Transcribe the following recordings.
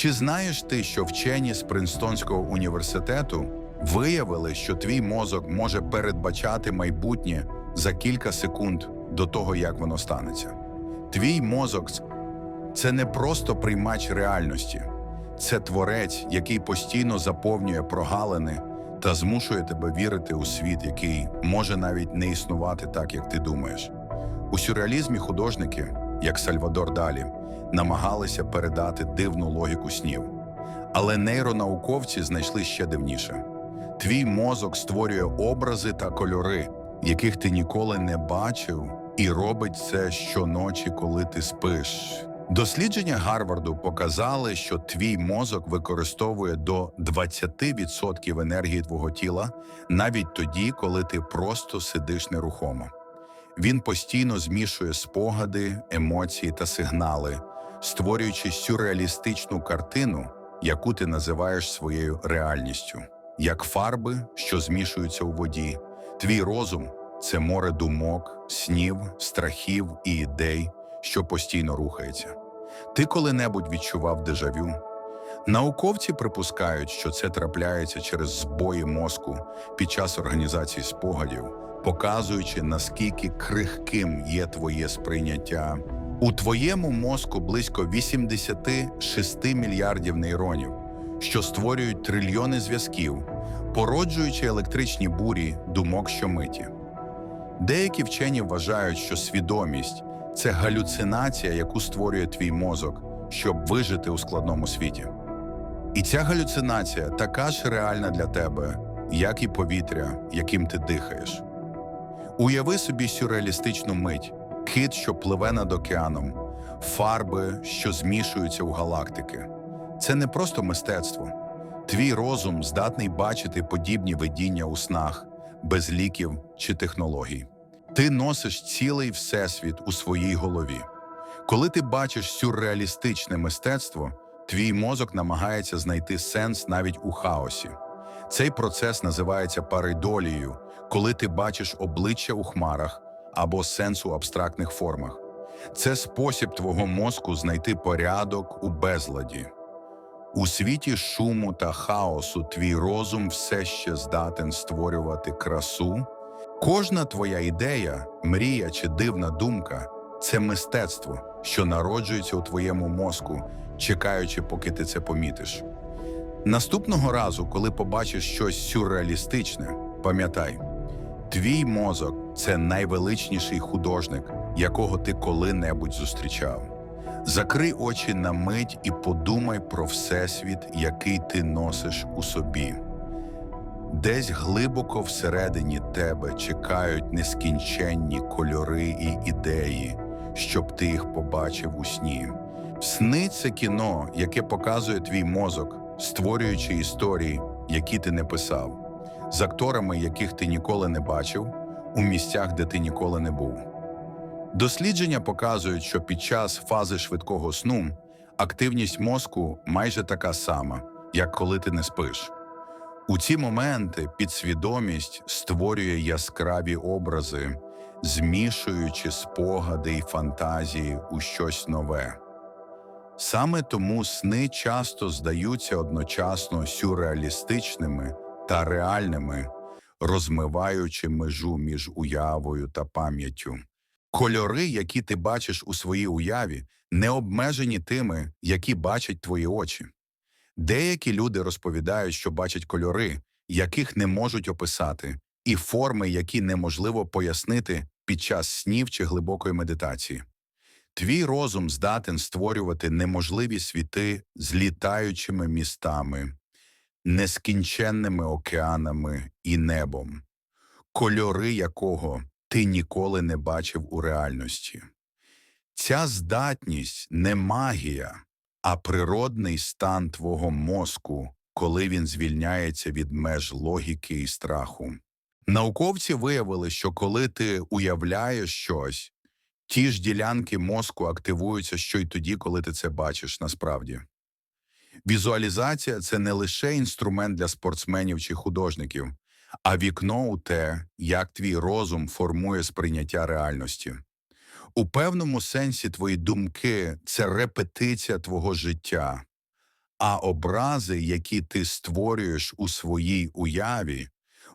Чи знаєш ти, що вчені з Принстонського університету виявили, що твій мозок може передбачати майбутнє за кілька секунд до того, як воно станеться? Твій мозок це не просто приймач реальності, це творець, який постійно заповнює прогалини та змушує тебе вірити у світ, який може навіть не існувати так, як ти думаєш. У сюрреалізмі художники, як Сальвадор Далі, намагалися передати дивну логіку снів. Але нейронауковці знайшли ще дивніше: твій мозок створює образи та кольори, яких ти ніколи не бачив, і робить це щоночі, коли ти спиш. Дослідження Гарварду показали, що твій мозок використовує до 20% енергії твого тіла навіть тоді, коли ти просто сидиш нерухомо. Він постійно змішує спогади, емоції та сигнали, створюючи сюрреалістичну картину, яку ти називаєш своєю реальністю. Як фарби, що змішуються у воді, твій розум це море думок, снів, страхів і ідей, що постійно рухається. Ти коли-небудь відчував дежавю? Науковці припускають, що це трапляється через збої мозку під час організації спогадів, показуючи, наскільки крихким є твоє сприйняття. У твоєму мозку близько 86 мільярдів нейронів, що створюють трильйони зв'язків, породжуючи електричні бурі думок щомиті. Деякі вчені вважають, що свідомість це галюцинація, яку створює твій мозок, щоб вижити у складному світі. І ця галюцинація така ж реальна для тебе, як і повітря, яким ти дихаєш. Уяви собі сюрреалістичну мить, кит, що пливе над океаном, фарби, що змішуються у галактики. Це не просто мистецтво. Твій розум здатний бачити подібні видіння у снах, без ліків чи технологій. Ти носиш цілий всесвіт у своїй голові. Коли ти бачиш сюрреалістичне мистецтво, твій мозок намагається знайти сенс навіть у хаосі. Цей процес називається паридолією, коли ти бачиш обличчя у хмарах або сенс у абстрактних формах. Це спосіб твого мозку знайти порядок у безладі. У світі шуму та хаосу твій розум все ще здатен створювати красу. Кожна твоя ідея, мрія чи дивна думка це мистецтво, що народжується у твоєму мозку, чекаючи, поки ти це помітиш. Наступного разу, коли побачиш щось сюрреалістичне, пам'ятай, твій мозок це найвеличніший художник, якого ти коли-небудь зустрічав. Закрий очі на мить і подумай про всесвіт, який ти носиш у собі. Десь глибоко всередині тебе чекають нескінченні кольори і ідеї, щоб ти їх побачив у сні. Сни це кіно, яке показує твій мозок, створюючи історії, які ти не писав, з акторами, яких ти ніколи не бачив, у місцях, де ти ніколи не був. Дослідження показують, що під час фази швидкого сну активність мозку майже така сама, як коли ти не спиш. У ці моменти підсвідомість створює яскраві образи, змішуючи спогади й фантазії у щось нове. Саме тому сни часто здаються одночасно сюрреалістичними та реальними, розмиваючи межу між уявою та пам'яттю. Кольори, які ти бачиш у своїй уяві, не обмежені тими, які бачать твої очі. Деякі люди розповідають, що бачать кольори, яких не можуть описати, і форми, які неможливо пояснити під час снів чи глибокої медитації. Твій розум здатен створювати неможливі світи з літаючими містами, нескінченними океанами і небом, кольори якого ти ніколи не бачив у реальності. Ця здатність не магія, а природний стан твого мозку, коли він звільняється від меж логіки і страху. Науковці виявили, що коли ти уявляєш щось, ті ж ділянки мозку активуються що й тоді, коли ти це бачиш насправді. Візуалізація це не лише інструмент для спортсменів чи художників, а вікно у те, як твій розум формує сприйняття реальності. У певному сенсі твої думки це репетиція твого життя, а образи, які ти створюєш у своїй уяві,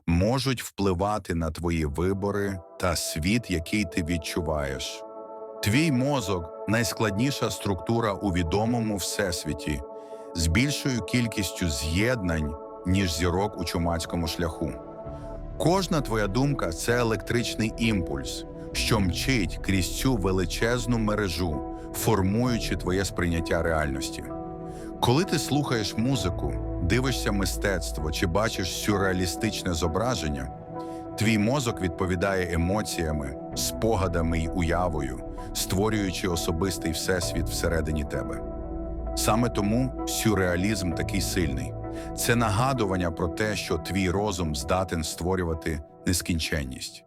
можуть впливати на твої вибори та світ, який ти відчуваєш. Твій мозок найскладніша структура у відомому всесвіті з більшою кількістю з'єднань, ніж зірок у чумацькому шляху. Кожна твоя думка це електричний імпульс, що мчить крізь цю величезну мережу, формуючи твоє сприйняття реальності. Коли ти слухаєш музику, дивишся мистецтво чи бачиш сюрреалістичне зображення, твій мозок відповідає емоціями, спогадами й уявою, створюючи особистий всесвіт всередині тебе. Саме тому сюрреалізм такий сильний. Це нагадування про те, що твій розум здатен створювати нескінченність.